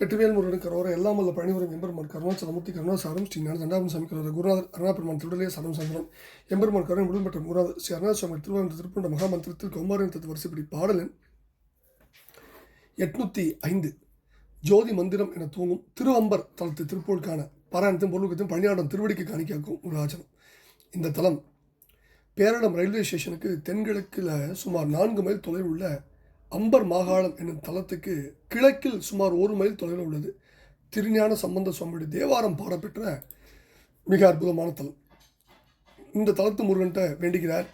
வெற்றிவேல் முருகன் கரோர எல்லாம் வல்ல பழனிவரும் எம்பெருமான் கருணாச்சலமூர்த்தி கருணாசாரம் ஸ்ரீ ஞான தண்டாபன் சாமி கரோர குருநாதர் அருணாபெருமான் திருடலே சரம் சந்திரம் எம்பெருமான் கருணை முருகன் பெற்ற குருநாதர் ஸ்ரீ அருணாசுவாமி திருவாரூர் திருப்பண்ட மகாமந்திரத்தில் கௌமாரின் தத்து வரிசைப்படி பாடலன் எட்நூத்தி ஐந்து ஜோதி மந்திரம் என தூங்கும் திருவம்பர் தலத்து திருப்பூருக்கான பாராயணத்தையும் பொருளுக்கத்தையும் பழனியாடம் திருவடிக்கு காணிக்காக்கும் ஒரு ஆச்சனம் இந்த தலம் பேரளம் ரயில்வே ஸ்டேஷனுக்கு தென்கிழக்கில் சுமார் நான்கு மைல் தொலைவில் உள்ள அம்பர் மாகாளம் என்னும் தலத்துக்கு கிழக்கில் சுமார் ஒரு மைல் தொலைவில் உள்ளது. திருஞான சம்பந்த சுவாமியுடைய தேவாரம் பாடப்பெற்ற மிக அற்புதமான தலம். இந்த தலத்து முருகன்கிட்ட வேண்டுகிறார்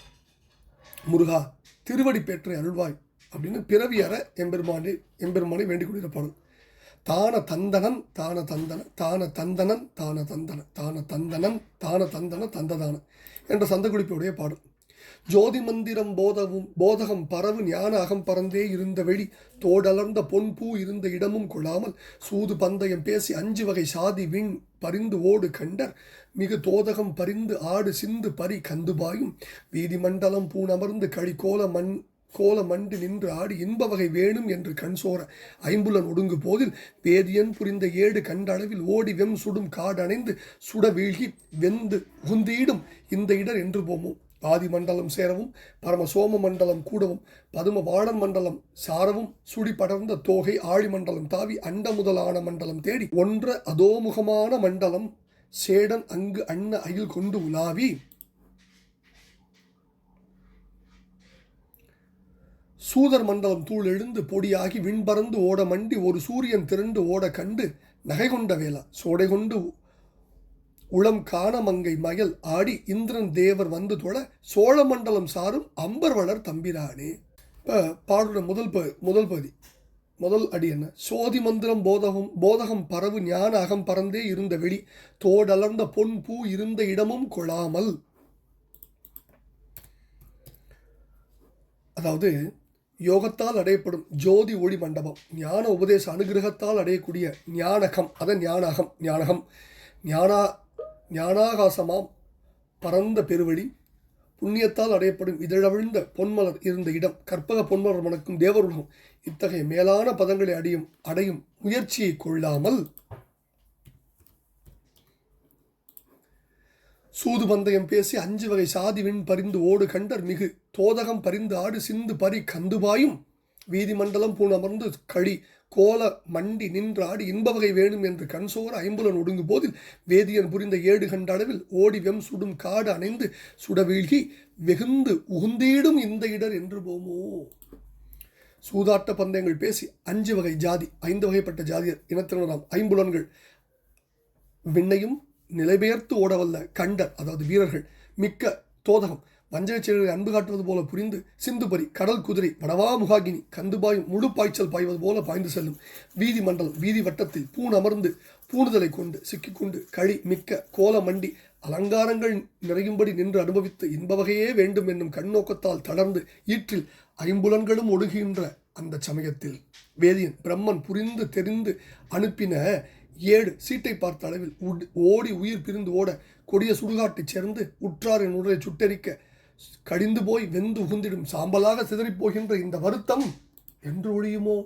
முருகா திருவடி பெற்ற அருள்வாய் அப்படின்னு பிறவியற எம்பெருமானை எம்பெருமானை வேண்டிக் கொண்டிருந்த பாடல் தான தந்தனன் தான தந்தன தான தந்தனன் தான தந்தன தான தந்தனன் தான தந்தன தந்ததான என்ற சந்தகுடிப்புடைய பாடல். ஜோதி மந்திரம் போதவும் போதகம் பரவு ஞான அகம் பறந்தே இருந்த வெளி தோடலர்ந்த பொன் பூ இருந்த இடமும் கொள்ளாமல் சூது பந்தயம் பேசி அஞ்சு வகை சாதி விண் பரிந்து ஓடு கண்டர். மிகு தோதகம் பரிந்து ஆடு சிந்து பரி கந்துபாயும் வீதி மண்டலம் பூணமர்ந்து கழிக்கோல கோல மண் கோல மண்டு நின்று ஆடி இன்ப வகை வேணும் என்று கண் சோர ஐம்புலன் ஒடுங்கு போதில் வேதியன் புரிந்த ஏடு கண்டளவில் ஓடி வெம் சுடும் காடணைந்து சுட வீழ்கி வெந்து உந்தீடும் இந்த இடர் என்று போமோ? பாதி மண்டலம் சேரவும் பரம சோம மண்டலம் கூடவும் பதும வாழன் மண்டலம் சாரவும் சுடி படர்ந்த தோகை ஆழி மண்டலம் தாவி அண்ட முதலான மண்டலம் தேடி ஒன்ற அதோமுகமான மண்டலம் சேடன் அங்கு அன்ன அயில் கொண்டு உலாவி. சூதர் மண்டலம் தூள் எழுந்து பொடியாகி விண்பறந்து ஓட மண்டி ஒரு சூரியன் திரண்டு ஓட கண்டு நகை கொண்ட வேலா சோடை கொண்டு உளம் காணமங்கை மயல் ஆடி இந்திரன் தேவர் வந்து தொழ சோழ மண்டலம் சாரும் அம்பர் வளர் தம்பிரானே. இப்போ பாடோட முதல் ப முதல் பகுதி. முதல் அடி என்ன? சோதி மந்திரம் போதகம் போதகம் பரவு ஞான அகம் பறந்தே இருந்த வெளி தோடலர்ந்த பொன் பூ இருந்த இடமும் கொள்ளாமல் அதாவது யோகத்தால் அடையப்படும் ஜோதி ஒளி மண்டபம் ஞான உபதேச அனுகிரகத்தால் அடையக்கூடிய ஞானகம் அதன் ஞானகம் ஞானகம். ஞானா ஞானாகாசமாம் பரந்த பெருவழி. புண்ணியத்தால் அடையப்படும் இதழவிழ்ந்த பொன்மலர் இருந்த இடம் கற்பக பொன்மலர் மணக்கும் தேவருலகம். இத்தகைய மேலான பதங்களை அடையும் அடையும் முயற்சியை கொள்ளாமல் சூது பந்தயம் பேசி அஞ்சு வகை சாதி விண் பரிந்து ஓடு கண்டர் மிகு தோதகம் பரிந்து ஆடு சிந்து பரி கந்துபாயும் வீதி மண்டலம் பூணமர்ந்து களி கோல மண்டி நின்றாடி இன்ப வகை வேணும் என்று கண்சோர ஐம்புலன் ஒடுங்கு போதில் வேதியன் புரிந்த ஏடு கண்ட அளவில் ஓடி வெம் சுடும் காடு அணைந்து சுடவீழ்கி வெகுந்து உகுந்தீடும் இந்த இடர் என்று போமோ சூதாட்ட பந்தயங்கள் பேசி அஞ்சு வகை ஜாதி ஐந்து வகைப்பட்ட ஜாதியர். இனத்தினராம் ஐம்புலன்கள். விண்ணையும் நிலைபெயர்த்து ஓடவல்ல கண்டர் அதாவது வீரர்கள். மிக்க தோதகம். வஞ்சக அன்பு காட்டுவது போல புரிந்து சிந்துபரி கடல் குதிரை வடவா முகாகினி கந்துபாயும் முழு பாய்ச்சல் பாய்வது போல பாய்ந்து செல்லும். வீதி மண்டலம் வீதி வட்டத்தில் பூண் அமர்ந்து பூணுதலை கொண்டு சிக்கிக்கொண்டு களி மிக்க கோல மண்டி அலங்காரங்கள் நிறையும்படி நின்று அனுபவித்து இன்பவகையே வேண்டும் என்னும் கண்ணோக்கத்தால் தளர்ந்து ஈற்றில் ஐம்புலன்களும் ஒடுகின்ற அந்த சமயத்தில் வேதியன் பிரம்மன் புரிந்து தெரிந்து அனுப்பின ஏழு சீட்டை பார்த்த அளவில் உட் ஓடி உயிர் பிரிந்து ஓட கொடிய சுடுகாட்டைச் சேர்ந்து உற்றாரின் உடலை சுட்டெரிக்க கடிந்து போய் வெந்து உகுந்திடும் சாம்பலாக சிதறிப் போகின்ற இந்த வருத்தம் என்று ஒழியுமோ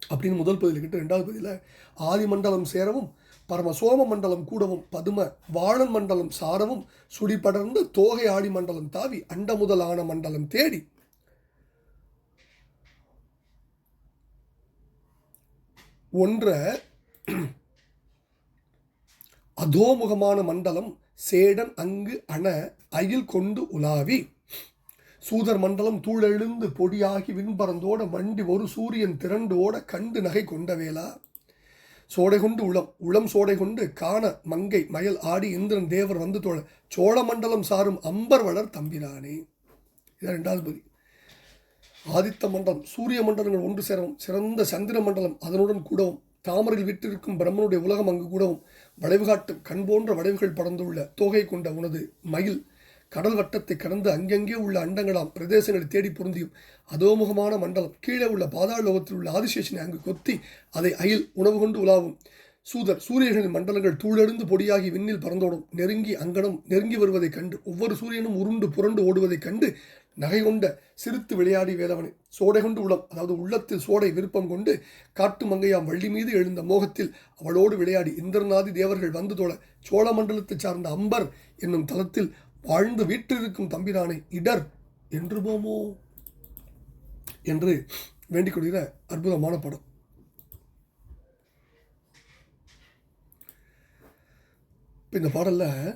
அப்படின்னு முதல் பகுதியில் கிட்ட ரெண்டாவது பகுதியில் ஆதிமண்டலம் சேரவும் பரம சோம மண்டலம் கூடவும் பதும வாழன் மண்டலம் சாரவும் சுடிபடர்ந்து தோகை ஆடி மண்டலம் தாவி அண்ட முதலான மண்டலம் தேடி. ஒன்ற அதோமுகமான மண்டலம் சேடன் அங்கு அண அயில் கொண்டு உலாவி. சூதர் மண்டலம் தூளெழுந்து பொடியாகி விண்பறந்தோட மண்டி ஒரு சூரியன் திரண்டோட கண்டு நகை கொண்ட வேளா. சோடை கொண்டு உளம் உளம் சோடை கொண்டு காண மங்கை மயல் ஆடி இந்திரன் தேவர் வந்து தோழ சோழ மண்டலம் சாரும் அம்பர் வளர் தம்பிரானே. இது ரெண்டாவது பதி ஆதித்த மண்டலம் சூரிய மண்டலங்கள் ஒன்று சேரவும் சிறந்த சந்திர மண்டலம் அதனுடன் கூடவும் தாமரையில் விட்டிருக்கும் பிரம்மனுடைய உலகம் அங்கு கூடவும் வளைவு காட்டும் கண் போன்ற வளைவுகள் படர்ந்துள்ள தோகை கொண்ட உனது மயில் கடல் வட்டத்தை கடந்து அங்கங்கே உள்ள அண்டங்களாம் பிரதேசங்களை தேடி பொருந்தியும். அதோமுகமான மண்டலம் கீழே உள்ள பாதாள லோகத்தில் உள்ள ஆதிசேஷனை அங்கு கொத்தி அதை அயில் உணவு கொண்டு உலாவும். சூதர் சூரியர்களின் மண்டலங்கள் தூளெழுந்து பொடியாகி விண்ணில் பறந்தோடும். நெருங்கி அங்கனம் நெருங்கி வருவதைக் கண்டு ஒவ்வொரு சூரியனும் உருண்டு புரண்டு ஓடுவதைக் கண்டு நகை கொண்ட சிரித்து விளையாடி வேதவனை சோடை கொண்டு உளம் அதாவது உள்ளத்தில் சோடை விருப்பம் கொண்டு காட்டு மங்கையாம் வள்ளி மீது எழுந்த மோகத்தில் அவளோடு விளையாடி இந்திரநாதி தேவர்கள் வந்து தோழ சோழ மண்டலத்தைச் சார்ந்த அம்பர் என்னும் தலத்தில் வாழ்ந்து வீற்றிருக்கும் தம்பிரானை இடர் என்று போமோ என்று வேண்டிக் கொள்கிற அற்புதமான படம். இப்போ இந்த பாடலில்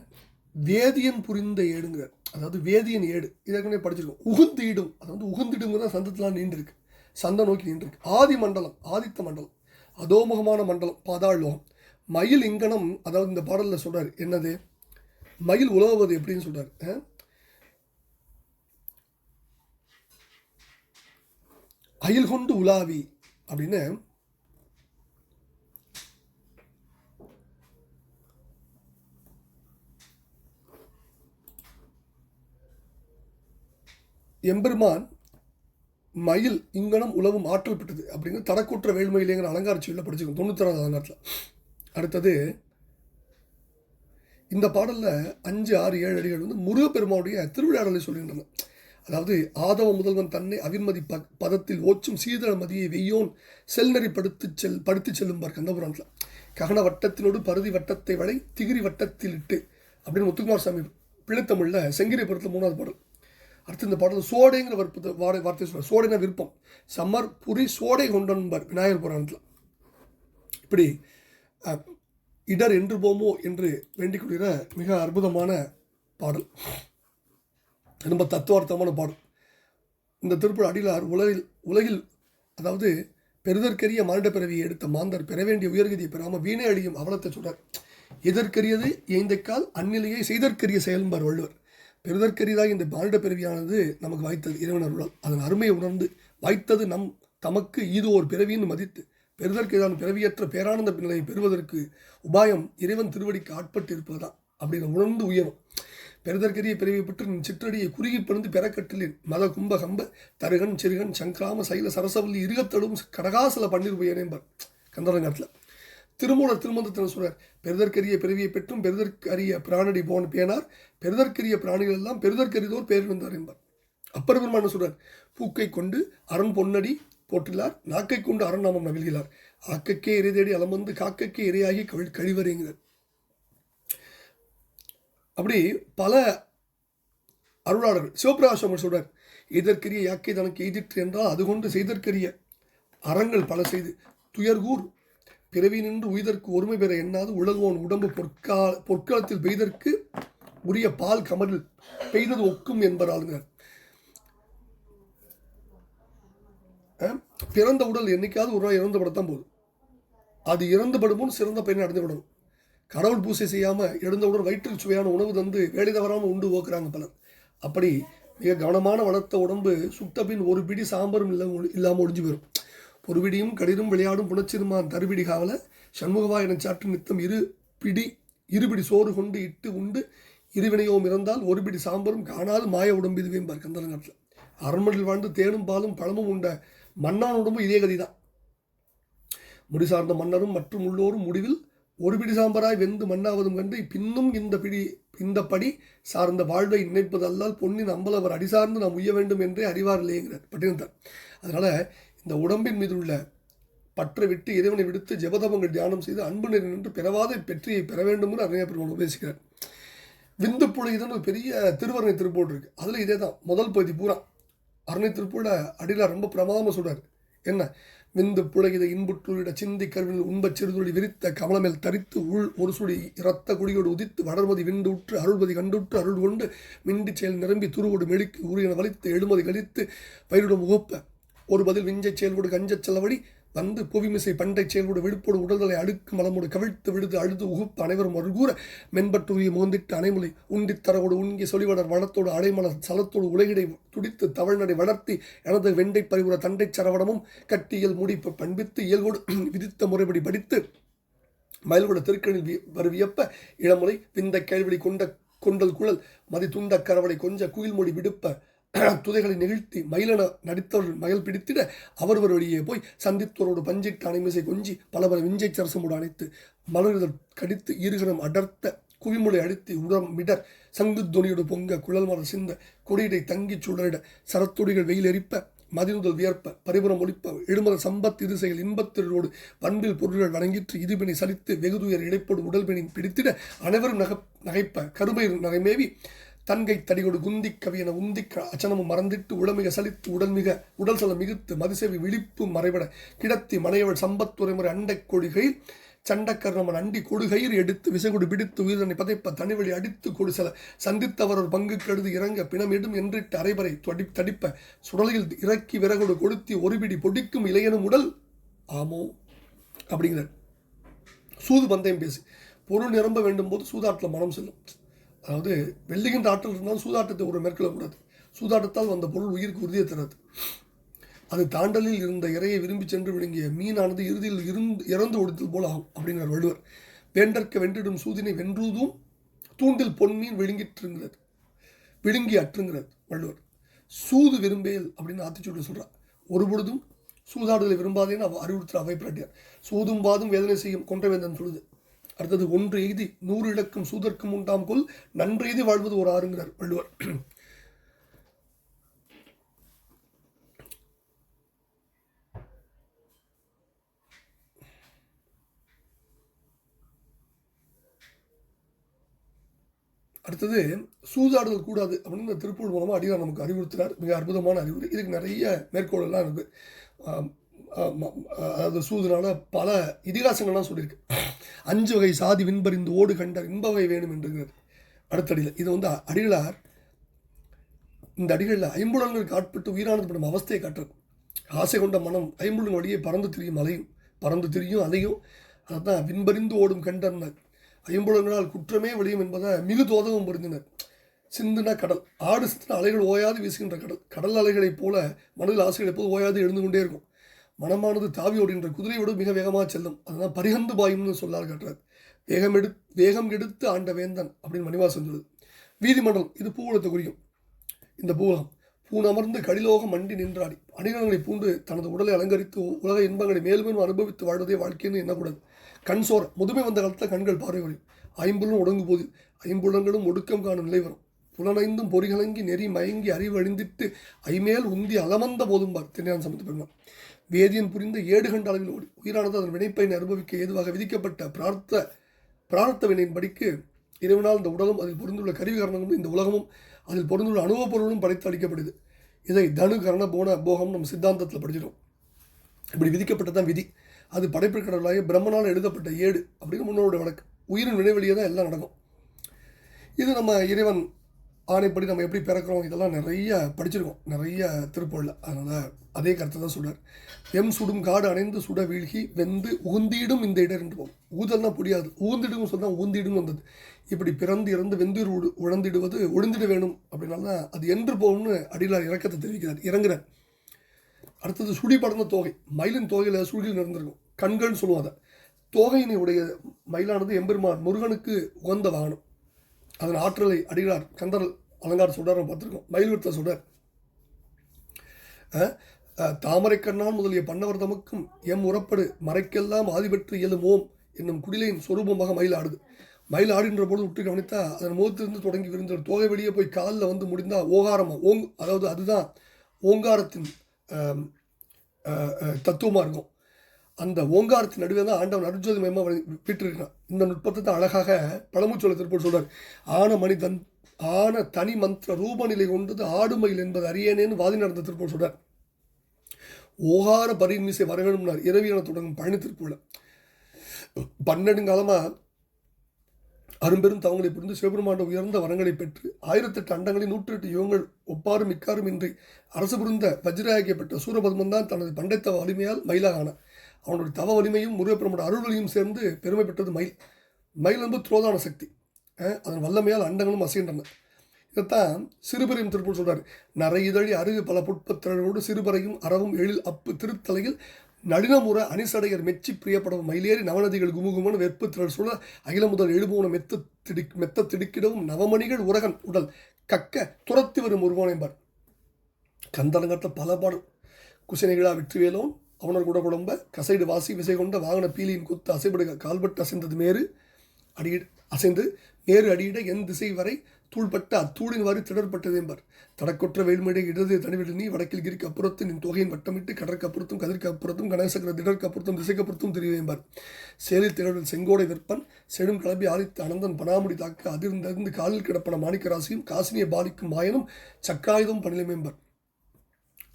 வேதியன் புரிந்த ஏடுங்கிறார். அதாவது வேதியின் ஏடு. இதற்கனவே படிச்சிருக்கோம். உகுந்திடும். அதாவது உகுந்திடுங்கிற சந்தத்துலாம் நீண்டிருக்கு. சந்தை நோக்கி நீண்டிருக்கு. ஆதி மண்டலம் ஆதித்த மண்டலம் அதோமுகமான மண்டலம் பாதாளோகம். மயில் இங்கனம் அதாவது இந்த பாடலில் சொல்கிறார் என்னது? மயில் உலவுவது எப்படின்னு சொல்கிறார் அயில் கொண்டு உலாவி அப்படின்னு எம்பெருமான் மயில் இங்கனம் உழவும் ஆற்றல் பெற்றது அப்படிங்கிற தடக்குற்ற வேல்மயிலேங்கிற அலங்கார சொல்ல படிச்சுக்கணும் தொண்ணூத்தராவது அலங்காரத்தில். அடுத்தது இந்த பாடலில் அஞ்சு ஆறு ஏழு அடிகள் வந்து முருகப்பெருமாவுடைய திருவிழாடலை சொல்கின்றன. அதாவது ஆதவ முதல்வன் தன்னை அவிர்மதி ப பதத்தில் ஓச்சும் சீதள மதியை வெய்யோன் செல்நறி படுத்து செல் படுத்து செல்லும்பார் கந்தபுராணத்தில். ககன வட்டத்தினோடு பருதி வட்டத்தை வளை திகிரி வட்டத்தில் இட்டு அப்படின்னு முத்துக்குமார் சாமி பிள்ளைத்தமிழில் செங்கிரிபுரத்தில் மூணாவது பாடல். அடுத்து இந்த பாடல் சோடைங்கிற வற்பத்தை வார வார்த்தை சொல்றார். சோடைனா விருப்பம். சம்மர் புரி சோடை கொண்டன்பார் விநாயகர் புராணத்தில். இப்படி இடர் என்று போமோ என்று வேண்டிக் கொள்கிற மிக அற்புதமான பாடல். ரொம்ப தத்துவார்த்தமான பாடல். இந்த திருப்புழ அடியிலார் உலகில் உலகில் அதாவது பெருதற்கரிய மானிட பிறவியை எடுத்த மாந்தர் பெற வேண்டிய உயர்கதியை பெறாமல் வீணை அழியும் அவலத்தை சொல்கிறார் எதற்கரியது? ஏந்தைக்கால் அந்நிலையை செய்தற்கரிய செயல்பார் வள்ளுவர். பெருதற்கரியதாக இந்த பாரிட பிறவியானது நமக்கு வாய்த்தது. இறைவன் அருளால் அதன் அருமையை உணர்ந்து வாய்த்தது நம் தமக்கு இது ஒரு பிறவின்னு மதித்து பெருதற்கரியான பிறவியற்ற பேரானந்த நிலையை பெறுவதற்கு உபாயம் இறைவன் திருவடிக்கு ஆட்பட்டு இருப்பதுதான் அப்படின்னு உணர்ந்து உயரும். பெருதற்கரிய பிறவியை பெற்று நின் சிற்றடியை குறுகி பிறந்து பெறக்கட்டிலின் மத கும்ப கம்ப தருகன் சிறுகன் சங்கிராம சைல சரசவல்லி இருகத்தடும் கடகாசல பன்னீர் உயரேம்பார் கந்தரங்கத்தில் திருமூலர் திருமந்தத்தில் சொல்றார் பெருதற்கரிய பிறவியை பெற்றும் பெருதற்கரிய பிராணடி போன பேனார் பெருதற்கரிய பிராணிகள் எல்லாம் பெருதற்கரிதோர் பேர் வந்தார் என்பார். அப்பர் பெருமான் சொல்றார் பூக்கை கொண்டு அரண் பொன்னடி போற்றிலார் நாக்கை கொண்டு அரண் நவிழ்கிறார். ஆக்கக்கே இறை தேடி அலமந்து காக்கக்கே இரையாகி கவி கழிவறைங்கிறார் அப்படி பல அருளாளர்கள் சிவபிரகாசம் சொல்றார் இதற்கரிய யாக்கை தனக்கு எய்திற்று என்றால் அது கொண்டு செய்தற்கரிய அறங்கள் பல செய்து துயர்கூர் பிறவி நின்று உய்தற்கு ஒருமை பெற எண்ணாது உலகோன் உடம்பு பொற்கால பொற்காலத்தில் பெய்தற்கு உரிய பால் கமரில் பெய்தது ஒக்கும் என்பதாளுங்கிறார் பிறந்த உடல் என்னைக்காவது ஒரு நாள் இறந்து படத்தான் போதும். அது இறந்து சிறந்த பயனை அடைந்து விடணும் கடவுள் பூசை செய்யாமல் எழுந்தவுடன் வயிற்றில் சுவையான உணவு தந்து வேலை தவறாமல் உண்டு ஓக்குறாங்க பலர். அப்படி மிக கவனமான வளர்த்த உடம்பு சுட்ட பின் ஒரு பிடி சாம்பரும் இல்லாமல் இல்லாமல் ஒழிஞ்சு போயிடும் பொறுவிடியும் கடிரும் விளையாடும் புணச்சிருமான் தருபிடி காவல சண்முகவா என சாற்று நித்தம் இரு பிடி இருபிடி சோறு கொண்டு இட்டு உண்டு. இருவினையோம் இறந்தால் ஒரு பிடி சாம்பரும் காணாது மாய உடம்பு இதுவேம்பார் கந்தரங்காட்டில் அரண்மனையில் வாழ்ந்து தேனும் பாலும் பழமும் உண்ட மன்னான் உடம்பு இதே கதிதான். முடி சார்ந்த மன்னரும் மற்றும் உள்ளோரும் முடிவில் ஒரு பிடி சாம்பராய் வெந்து மண்ணாவதும் கண்டு பின்னும் இந்த பிடி இந்த படி சார்ந்த வாழ்வை நினைப்பதல்லால் பொன்னின் அம்பலவர் அடி சார்ந்து நாம் உய்ய வேண்டும் என்றே அறிவார் இல்லைங்கிறார் பட்டினத்தார். அதனால் இந்த உடம்பின் மீது உள்ள பற்றை விட்டு இறைவனை விடுத்து ஜெபதபங்கள் தியானம் செய்து அன்பு நிறை நின்று பெறவாத பெற்றியை பெற வேண்டும் என்று அருமையா பெருமாள் உபதேசிக்கிறார். விந்து புழையுதன் ஒரு பெரிய திருவரணை திருப்போடு இருக்கு. அதில் இதே தான். முதல் பகுதி பூரா. அரணை திருப்பூட அடியில் ரொம்ப பிரமாதமாக சொல்றாரு. என்ன? விந்து புழகித இன்புற்றுளிட சிந்தி கருவில் உண்பச் சிறுதுளி விரித்த கமலமேல் தரித்து உள் ஒரு சுழி இரத்த குடியோடு உதித்து வளர்மதி விண்டு உற்று அருள்மதி கண்டுற்று அருள் கொண்டு மிண்டி செயல் நிரம்பி துருவோடு மெழுக்கு உரியன வலித்து எழுமதி கழித்து பயிரிடும் உகப்ப ஒரு பதில் விஞ்சை செயல்கூடு கஞ்சச் செலவடி வந்து புவிமிசை பண்டை செயல்கூடு விழுப்போடு உடல்களை அடுக்கு மலமோடு கவிழ்த்து விழுது அழுது உகுப்பு அனைவரும் அருகூற மென்பட்டுரிய மோந்திட்டு அணைமொழி உண்டித் தரவோடு உண்கி சொலிவடர் வளத்தோடு அடைமலர் சலத்தோடு உலகிடை துடித்து தவழ்நடை வளர்த்தி எனது வெண்டை பறிவுற தண்டை சரவணமும் கட்டியல் முடிப்பு பண்பித்து இயல்கோடு விதித்த முறைப்படி படித்து மயில்கூட திருக்கணில் வருவியப்ப இளமுலை விந்த கேள்வி கொண்ட கொண்டல் குழல் மதி துண்ட கரவளை கொஞ்ச குயில்மொழி விடுப்ப துதைகளை நிகழ்த்தி மயிலன நடித்தவர்கள் மயில் பிடித்திட அவர்வர் வழியே போய் சந்தித்தோரோடு பஞ்சிட்டு அணைமிசை கொஞ்சி பல பல விஞ்சை சரசமோடு அணைத்து மலர்கள் கடித்து ஈறுகரம் அடர்த்த குவிமுளை அடித்து உரம் மிடர் சங்கு துணியோடு பொங்க குழல் மர சிந்த கொடியிடை தங்கிச் சுடரிட சரத்துடிகள் வெயில் எரிப்ப மதிமுதல் வியர்ப்ப பரிபுறம் ஒழிப்ப எழுமல சம்பத் இது செயல் இன்பத்திரோடு பண்பில் பொருள்கள் வணங்கிற்று இதுபிணி சலித்து வெகுதுயர் இடைப்போடு உடல்பிணி பிடித்திட அனைவரும் நக நகைப்ப கருமை நகைமேவி தன்கை தடிகொடு குந்திக் கவியன உந்திக்க அச்சனமும் மறந்திட்டு உளமிக சலித்து உடல்மிக உடல் சலம் மிகுத்து மதிசேவி விழிப்பு மறைபட கிடத்தி மனையவள் சம்பத்துறைமுறை அண்டை கொடிகை சண்டக்கர்ணமன் அண்டி கொடுகயிறு எடுத்து விசகுடு பிடித்து உயிரனை பதைப்ப தனிவழி அடித்து கொடு சில சந்தித்தவர் ஒரு பங்கு கழுது இறங்க பிணமிடும் என்றிட்டு அரைபறை தொடி தடிப்ப சுடலையில் இறக்கி விறகொடு கொளுத்தி ஒருபிடி பொடிக்கும் இளையனும் உடல் ஆமோ? அப்படிங்கிறார். சூது பந்தயம் பேசி. பொருள் நிரம்ப வேண்டும் போது சூதாட்டில் மனம் செல்லும். அதாவது வெள்ளிகின்ற ஆற்றல் இருந்தாலும் சூதாட்டத்தை ஒரு மேற்கொள்ளக்கூடாது. சூதாட்டத்தால் வந்த பொருள் உயிருக்கு உறுதியை தராது. அது தாண்டலில் இருந்த இறையை விரும்பி சென்று விழுங்கிய மீனானது இறுதியில் இருந்து இறந்து ஒடுத்தல் போல ஆகும் அப்படிங்கிறார் வள்ளுவர். வேண்டற்க வென்றிடும் சூதினை வென்றுதும் தூண்டில் பொன்மீன் விழுங்கிட்டுங்கிறது விழுங்கி அற்றுங்கிறது வள்ளுவர். சூது விரும்பேல் அப்படின்னு ஆத்திச்சூட்டு சொல்கிறார் ஒரு பொழுதும் சூதாடுதலை விரும்பாதேன்னு அவ அறிவுறுத்துற அவை பிராட்டியார் சூதும் பாதும் வேதனை செய்யும் கொன்றவேந்தன் சொல்லுது. அடுத்தது ஒன்று எய்தி நூறு இலக்கும் சூதற்கும் உண்டாம் கொல் நன்று எய்தி வாழ்வது ஒரு ஆறுங்கிறார் வள்ளுவர். அடுத்தது சூதாடுதல் கூடாது அப்படின்னு இந்த திருப்பூர் மூலமாக அடியார் நமக்கு அறிவுறுத்தினார். மிக அற்புதமான அறிவுறு இதுக்கு நிறைய மேற்கோளெல்லாம் இருக்குது அதாவது சூதுனால பல இதிகாசங்கள்லாம் சொல்லியிருக்கு. அஞ்சு வகை சாதி விண்பறிந்து ஓடு கண்டார் இன்பவை வேணும் என்றுங்கிறது அடுத்தடியில் இது வந்து அடிகளார் இந்த அடிகளில் ஐம்புலன்களுக்கு ஆட்பட்டு உயிரானது படும் அவஸ்தையை காட்டுறது. ஆசை கொண்ட மனம் ஐம்புலன் வழியே பறந்து திரியும் அலையும் பறந்து திரியும் அலையும். அதான் விண்பறிந்து ஓடும் கண்டர்னர் ஐம்புலங்களால் குற்றமே விளையும் என்பதை மிகு தோதவும் புரிந்தினர். சிந்துனா கடல் ஆடு சிந்தின அலைகள் ஓயாது வீசுகின்ற கடல். கடல் அலைகளைப் போல மனதில் ஆசைகள் எப்போது ஓயாது எழுந்து கொண்டே இருக்கும். மனமானது தாவி ஓடுகின்ற குதிரையோடு மிக வேகமாக செல்லும். அதுதான் பரிகந்து பாயும்னு சொல்லால் காட்டுறார். வேகம் எடு வேகம் எடுத்து ஆண்ட வேந்தன் அப்படின்னு மணிவாசன் சொல்லுது. வீதிமண்டலம் இது பூவுலத்தை குறிக்கும். இந்த பூவகம் பூணமர்ந்து கடிலோகம் மண்டி நின்றாடி. அணிகலங்களை பூண்டு தனது உடலை அலங்கரித்து உலக இன்பங்களை மேலும் மேலும் அனுபவித்து வாழ்வதே வாழ்க்கைன்னு எண்ணக்கூடாது. கண் சோர முதுமை வந்த காலத்தில் கண்கள் பார்வை வரும் ஐம்புலும் ஒடுங்கும் போது ஐம்புலங்களும் ஒடுக்கம் காணும் நிலை வரும். புலனைந்தும் பொறிகலங்கி நெறி மயங்கி அறிவு அழிந்திட்டு ஐமேல் உந்தி அலமந்த போதும்பார் திருஞான சமத்து பெருமாள் வேதியன் புரிந்த ஏடு கண்ட அளவில் உயிரானது அதன் வினைப்பயனை அனுபவிக்க ஏதுவாக விதிக்கப்பட்ட பிரார்த்த பிரார்த்த வினையின் படிக்கு இறைவனால் இந்த உடலும் அதில் பொருந்துள்ள கருவி கரணங்களும் இந்த உலகமும் அதில் பொருந்துள்ள அனுபவப் பொருளும் படைத்து அளிக்கப்படுது. இதை தனு கரண போன போகம் நம்ம சித்தாந்தத்தில் படிச்சிடும் இப்படி விதிக்கப்பட்டதான் விதி. அது படைப்பு கடவுளாக பிரம்மனால் எழுதப்பட்ட ஏடு அப்படின்னு முன்னோட வழக்கு. உயிரின் வினைவெளியே தான் எல்லாம் நடக்கும். இது நம்ம இறைவன் ஆணைப்படி நம்ம எப்படி பிறக்கிறோம் இதெல்லாம் நிறைய படிச்சிருக்கோம். நிறைய திருப்பூரில் அதனால் அதே கருத்தை தான் சொல்றார். எம் சுடும் காடு அணைந்து சுட வீழ்கி வெந்து உகுந்திடும் இந்த இடர் என்று போகும். ஊதல்னா புரியாது. ஊந்திடும் சொன்னால் ஊந்திடும் வந்தது. இப்படி பிறந்து இறந்து வெந்து உடு உழந்திடுவது ஒழிந்திட வேணும் அப்படின்னால தான் அது என்று போகும்னு அடிலார் இறக்கத்தை தெரிவிக்கிறார் இறங்குறார். அடுத்தது சுடி படர்ந்த தோகை. மயிலின் தோகையில் சுழியில் நடந்திருக்கும் கண்கள்னு சொல்லுவாங்க தோகையினை உடைய மயிலானது எம்பெருமான் முருகனுக்கு உகந்த வாகனம். அதன் ஆற்றலை அடிகிறார் கந்தர் அலங்கார சொல்கிறார் பார்த்துருக்கோம். மயில் விருத்த சொல்கிறார் தாமரை கண்ணான் முதலிய பன்னவர் தமக்கும் எம் உறப்படு மறைக்கெல்லாம் ஆதிபெற்று இயலும் ஓம் என்னும் குடிலையின் சொரூபமாக மயில் ஆடுது மயில் ஆடுகின்ற பொழுது விட்டு கவனித்தா அதன் முகத்திலிருந்து தொடங்கி விரிந்த தோகை வெளியே போய் காலில் வந்து முடிந்தால் ஓகாரமாக ஓங் அதாவது அதுதான் ஓங்காரத்தின் தத்துவமாக இருக்கும். அந்த ஓங்காரத்தின் நடுவே தான் ஆண்டவன் அருஜோதி மயமாக விட்டிருக்கிறான் இந்த நுட்பத்தை தான் அழகாக பழமுச்சோலை திருப்பூர் சொல்கிறார் ஆன மணி தன் ஆன தனி மந்திர ரூபநிலை கொண்டது ஆடுமயில் என்பது அறியேனேன்னு வாதி நடந்த திருப்பூர் சொல்கிறார் ஓகார பரிமிசை வரவேணும்னார். இரவியான தொடங்கும் பயணத்திற்குள்ள. பன்னெடுங்காலமாக அரும்பெரும் தவங்களை புரிந்து சிவபெருமாண்ட உயர்ந்த வரங்களை பெற்று ஆயிரத்தெட்டு அண்டங்களை நூற்றெட்டு யுகங்கள் ஒப்பாரும் மிக்காரும் இன்றி அரசு புரிந்த வஜ்ராயக்கப்பட்ட சூரபத்மன் தான் தனது பண்டைத்தவ வலிமையால் மயிலாகான அவனுடைய தவ வலிமையும் முருகப்பெருமோட அருள்வலியும் சேர்ந்து பெருமை பெற்றது மயில். மயில் என்பது துரோதான சக்தி. அதன் வல்லமையால் அண்டங்களும் அசைகின்றன. இதைத்தான் சிறுபரையும் திருப்பூர் சொல்கிறார் நரை இதழி அருகு பல புட்பத்திரர்களோடு சிறுபறையும் அறவும் எழில் அப்பு திருத்தலையில் நளினமுற அணிசடையர் மெச்சி பிரியப்படவும் மயிலேறி நவநதிகள் குமுகுமன் வெப்பு திரள் சுழ அகில முதல் எழுபூன மெத்த திடி மெத்த திடுக்கிடவும் நவமணிகள் உரகன் உடல் கக்க துரத்தி வரும் ஒருவனைம்பார் கந்தரங்கத்தில் பல பாடல் குசினைகளா வெற்றிவேலோன் அவனர் கூட குடம்ப கசைடு வாசி விசை கொண்ட வாகன பீலியின் குத்து அசைபடுக கால்பட்டு அசைந்தது மேறு அடியிட அசைந்து நேரு அடியிட என் திசை வரை தூள்பட்ட அத்தூளின் வாரி திடற்பட்டதேம்பர் தடக்கொற்ற வேல்மடை இடது தனிவிடு நீ வடக்கில் கிரிக்கு அப்புறத்து நின் தொகையின் வட்டமிட்டு கடற்கு அப்புறத்தும் கதிர்க்கு அப்புறத்தும் கணேசகர திடற்கு அப்புறத்தும் திசைக்கு அப்புறத்தும் தெரிவேம்பர் சேலில் திகழில் செங்கோடை விற்பன் செடும் கிளம்பி ஆதித்த அனந்தன் பனாமுடி தாக்க அதிர்ந்தறிந்து காலில் கிடப்பன மாணிக்க ராசியும் காசினியை பாலிக்கும் மாயனும் சக்காயுதம் பணிலமேம்பர்.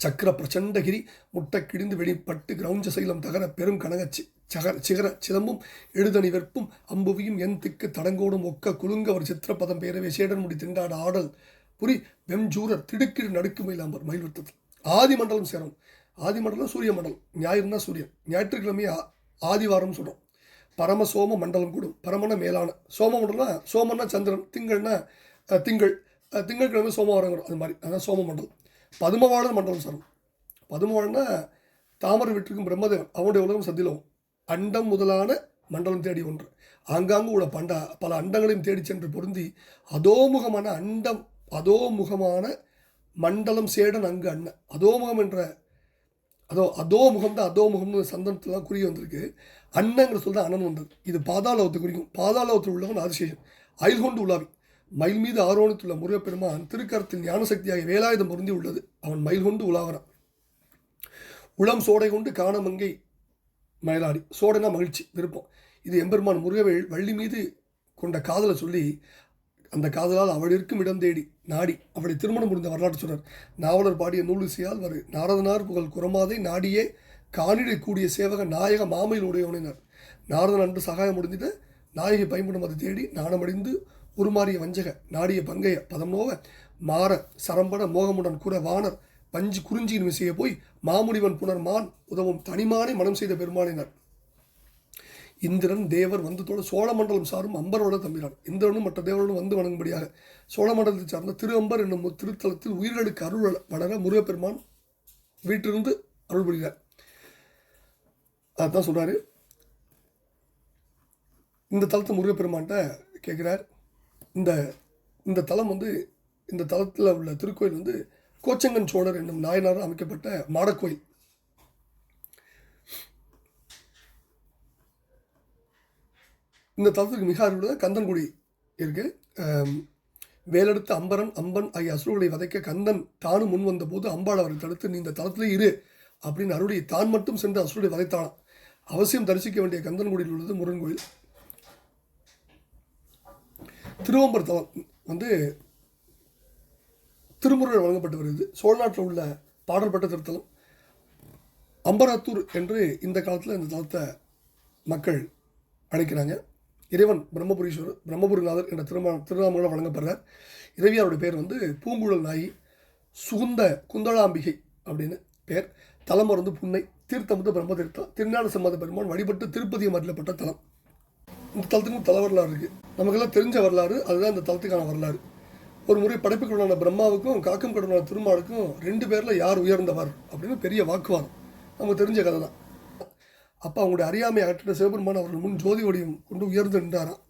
சக்கர பிரச்சண்டகிரி முட்டை கிடிந்து வெளிப்பட்டு கிரௌஞ்ச சைலம் தகர பெரும் கனகச்சி. சகர சிகர சிலம்பும் எழுதணி வெற்பும் அம்புவியும் என் திக்கு தடங்கோடும் ஒக்க குலுங்க ஒரு சித்திரப்பதம் பேரவே சேடன் முடி திண்டாட ஆடல் புரி வெம்ஜூரர் திடுக்கிடு நடுக்கும் அம்பர் மயில் ஆதிமண்டலம் சேரும் ஆதிமண்டலம் சூரிய மண்டலம். ஞாயிறுனா சூரியன். ஞாயிற்றுக்கிழமையே ஆதிவாரம் சொல்கிறோம் பரம சோம மண்டலம் கூடும். பரமன மேலான. சோம மண்டலம்னா சோமன்னா சந்திரன் திங்கள்னா திங்கள். திங்கட்கிழமை சோமவாரங்கிறோம் அது மாதிரி. அதான் சோம மண்டலம். பதுமவாளன் மண்டலம் சார். பதுமவாளன்னா தாமரை விட்டிருக்கும் பிரம்மதேவன். அவனுடைய உலகம் சத்திலோகம் அண்டம் முதலான மண்டலம் தேடி ஒன்று. ஆங்காங்கு உள்ள பண்ட பல அண்டங்களையும் தேடிச் சென்று பொருந்தி அதோமுகமான அண்டம் அதோமுகமான மண்டலம் சேடன் அங்கு அண்ணன் அதோமுகம் என்ற அதோ அதோமுகம் தான் அதோமுகம்னு சந்தனத்தில் தான் குறி வந்திருக்கு. அண்ணங்கிற சொல் தான் அண்ணன் வந்தது. இது பாதாளவத்தை குறிக்கும். பாதாளவத்தில் உள்ளவன் அதிசயம் அயில் கொண்டு உலாவி மயில் மீது ஆரோணித்துள்ள முருகப்பெருமான் திருக்கரத்தில் ஞானசக்தியாக வேலாயுதம் பொருந்தி உள்ளது. அவன் மயில் கொண்டு உலாவனான் உளம் சோடை கொண்டு காணமங்கை மயிலாடி. சோடனா மகிழ்ச்சி விருப்பம். இது எம்பெருமான் முருகவேள் வள்ளி மீது கொண்ட காதலை சொல்லி அந்த காதலால் அவள் இருக்கும் இடம் தேடி நாடி அவளை திருமணம் முடிந்த வரலாற்று சொன்னார். நாவலர் பாடிய நூலிசையால் வரு நாரதனார் புகழ் குரமாதை நாடியே காணிடை கூடிய சேவக நாயக மாமையில் உடையவனினர் நாரதன் அன்று சகாயம் முடிந்திட நாயகி பயன்படும் அதை தேடி நாணமடைந்து உருமாறிய வஞ்சக நாடிய பங்கைய பதம்னோவ மாற சரம்பட மோகமுடன் குற வானர் பஞ்சு குறிஞ்சியின் விசையை போய் மாமுனிவன் புனர்மான் உதவும் தனிமானை மனம் செய்த பெருமானினர் இந்திரன் தேவர் வந்ததோடு சோழமண்டலம் சாரும் அம்பரோட தம்பிரான் இந்திரனும் மற்ற தேவர்களும் வந்து வணங்கும்படியாக சோழமண்டலத்தை சார்ந்த திரு அம்பர் என்னும் திருத்தலத்தில் உயிர்களுக்கு அருள் வளர முருகப்பெருமான் வீட்டிலிருந்து அருள் புரிகிறார். அதான் சொல்கிறாரு இந்த தலத்தை முருகப்பெருமான்கிட்ட கேட்குறார் இந்த இந்த தலம் வந்து இந்த தலத்தில் உள்ள திருக்கோயில் வந்து கோச்சங்கன் சோழர் என்னும் நாயனார் அமைக்கப்பட்ட மாடக்கோயில். இந்த தலத்துக்கு மிக அருள் கந்தன்குடி இருக்கு. ஆம், வேலெடுத்த அம்பரன் அம்பன் ஆகிய அசுரர்களை வதைக்க கந்தன் தானும் முன் வந்தபோது அம்பாள் அவரை தடுத்து நீ இந்த தலத்திலே இரு அப்படின்னு அருளி தான் மட்டும் சென்று அசுரரை வதைத்தானாம் அவசியம் தரிசிக்க வேண்டிய கந்தன்குடியில் உள்ளது முருகன் கோயில். திருவம்பர் தலம் வந்து திருமுறைகள் வழங்கப்பட்டு வருகிறது. சோழ நாட்டில் உள்ள பாடல்பட்ட திருத்தலம் அம்பராத்தூர் என்று இந்த காலத்தில் இந்த தலத்தை மக்கள் அழைக்கிறாங்க. இறைவன் பிரம்மபுரீஸ்வரர் பிரம்மபுரிநாதர் என்ற திருமா திருநாமங்களை வழங்கப்படுறார். இறைவியாருடைய பேர் வந்து பூங்குழல் நாயி சுகுந்த குந்தளாம்பிகை அப்படின்னு பேர். தலம் வந்து புன்னை தீர்த்தம் வந்து பிரம்ம தீர்த்தம். திருஞான சம்மத பெருமான் வழிபட்டு திருப்பதி மருளப்பட்ட தலம். இந்த தலத்துக்கும் தல வரலாறு இருக்குது நமக்கெல்லாம் தெரிஞ்ச வரலாறு அதுதான் இந்த தலத்துக்கான வரலாறு. ஒரு முறை படைப்புக்குள்ளான பிரம்மாவுக்கும் காக்கம் கடவுளான திருமாலுக்கும் ரெண்டு பேரில் யார் உயர்ந்தவர் அப்படின்னு பெரிய வாக்குவாதம். நமக்கு தெரிஞ்ச கதை தான் அப்போ அவங்களுடைய அறியாமை அகற்றின சிவபெருமான் அவர்கள் முன் ஜோதி வடிவம் கொண்டு உயர்ந்து நின்றாராம்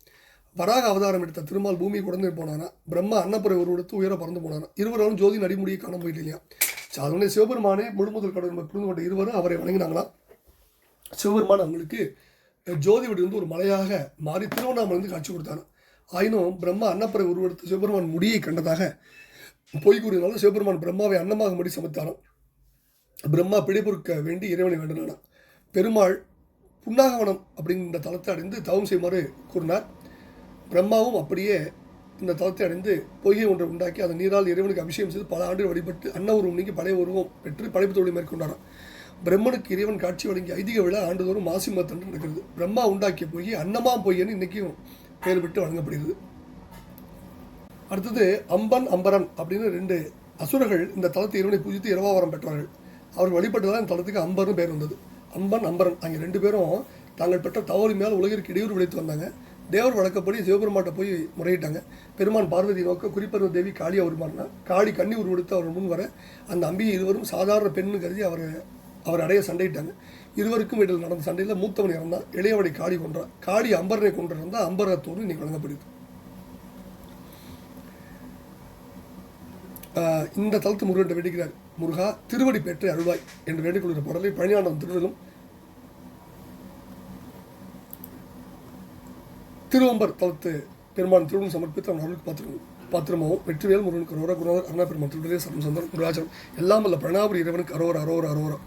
வராக அவதாரம் எடுத்த திருமால் பூமி குடந்து போனானா பிரம்மா அன்னப்புறை ஒரு எடுத்து உயர பறந்து போனானா இருவரும் ஜோதி நடிமுடியை காண முடியலையா? அதனுடைய சிவபெருமானே முழுமுதல் கடவுள் புரிந்து கொண்ட இருவரும் அவரை வணங்கினாங்களாம் சிவபெருமான் அவங்களுக்கு ஜோதி வடி வந்து ஒரு மலையாக மாறி திருவண்ணாமலை காட்சி கொடுத்தாங்க ஆயினும் பிரம்மா அன்னப்பறை உருவெடுத்து சிவபெருமான் முடியை கண்டதாக பொய் கூறினாலும் சிவபெருமான் பிரம்மாவை அன்னமாக முடி சமைத்தாராம். பிரம்மா பிடிபொறுக்க வேண்டி இறைவனை வேண்டினானாம் பெருமாள் புன்னாகவனம் அப்படிங்கிற தளத்தை அடைந்து தவம் செய்யுமாறு கூறினார். பிரம்மாவும் அப்படியே இந்த தளத்தை அடைந்து பொய்கை ஒன்றை உண்டாக்கி அதன் நீரால் இறைவனுக்கு அபிஷேகம் செய்து பல ஆண்டுகள் வழிபட்டு அன்ன உருவம் நீக்கி பழைய உருவம் பெற்று படைப்பு தொழில் மேற்கொண்டாராம். பிரம்மனுக்கு இறைவன் காட்சி வழங்கிய ஐதிக விழா ஆண்டுதோறும் மாசி மாதத்தன்று நடக்கிறது. பிரம்மா உண்டாக்கிய பொய்யை அன்னமா பொய்யன்னு இன்றைக்கும் பெயர் விட்டு வழங்கப்படுகிறது. அடுத்தது அம்பன் அம்பரன் அப்படின்னு ரெண்டு அசுரர்கள் இந்த தளத்தை இறைவனை பூஜித்து இரவாவரம் பெற்றார்கள் அவர் வழிபட்டதால் இந்த தளத்துக்கு அம்பர்னு பேர் வந்தது. அம்பன் அம்பரன் அங்கே ரெண்டு பேரும் தாங்கள் பெற்ற தவறு மேல் உலகிற்கு இடையூறு விளைத்து வந்தாங்க. தேவர் வழக்கப்படி சிவபெருமாட்ட போய் முறையிட்டாங்க. பெருமான் பார்வதி நோக்க குறிப்பருவ தேவி காளியா மாறினார் காளி கண்ணி உருவெடுத்து அவர் முன் வர அந்த அம்பியை இருவரும் சாதாரண பெண்ணு கருதி அவரை அவர் அடைய சண்டையிட்டாங்க. இருவருக்கும் இடையில் நடந்த சண்டையில் மூத்தவன் இறந்தான் இளையவனை காடி கொன்றான் காடி அம்பரனை கொண்டிருந்தா அம்பரத்தோடு இன்னைக்கு வழங்கப்படுது இந்த தலத்து முருகன் வேண்டுகிறார். முருகா திருவடி பெற்று அருள்வாய் என்று வேண்டிக்கொள்கிற பாடலை பழனியாண்டம் திருடலும் திருவம்பர் தளத்து பெருமான் திருவன் சமர்ப்பித்து அவன் அருளுக்கு பாத்திரம் பாத்திரமாவும் வெற்றிவேல் முருகனுக்கு அரோரா குருநாதர் அருணா பெருமான் திருடலே சரம் சந்தனம் குருராஜனம் எல்லாம் வல்ல பிரணாபுரி இறைவனுக்கு அரோரா அரோரா அரோரா.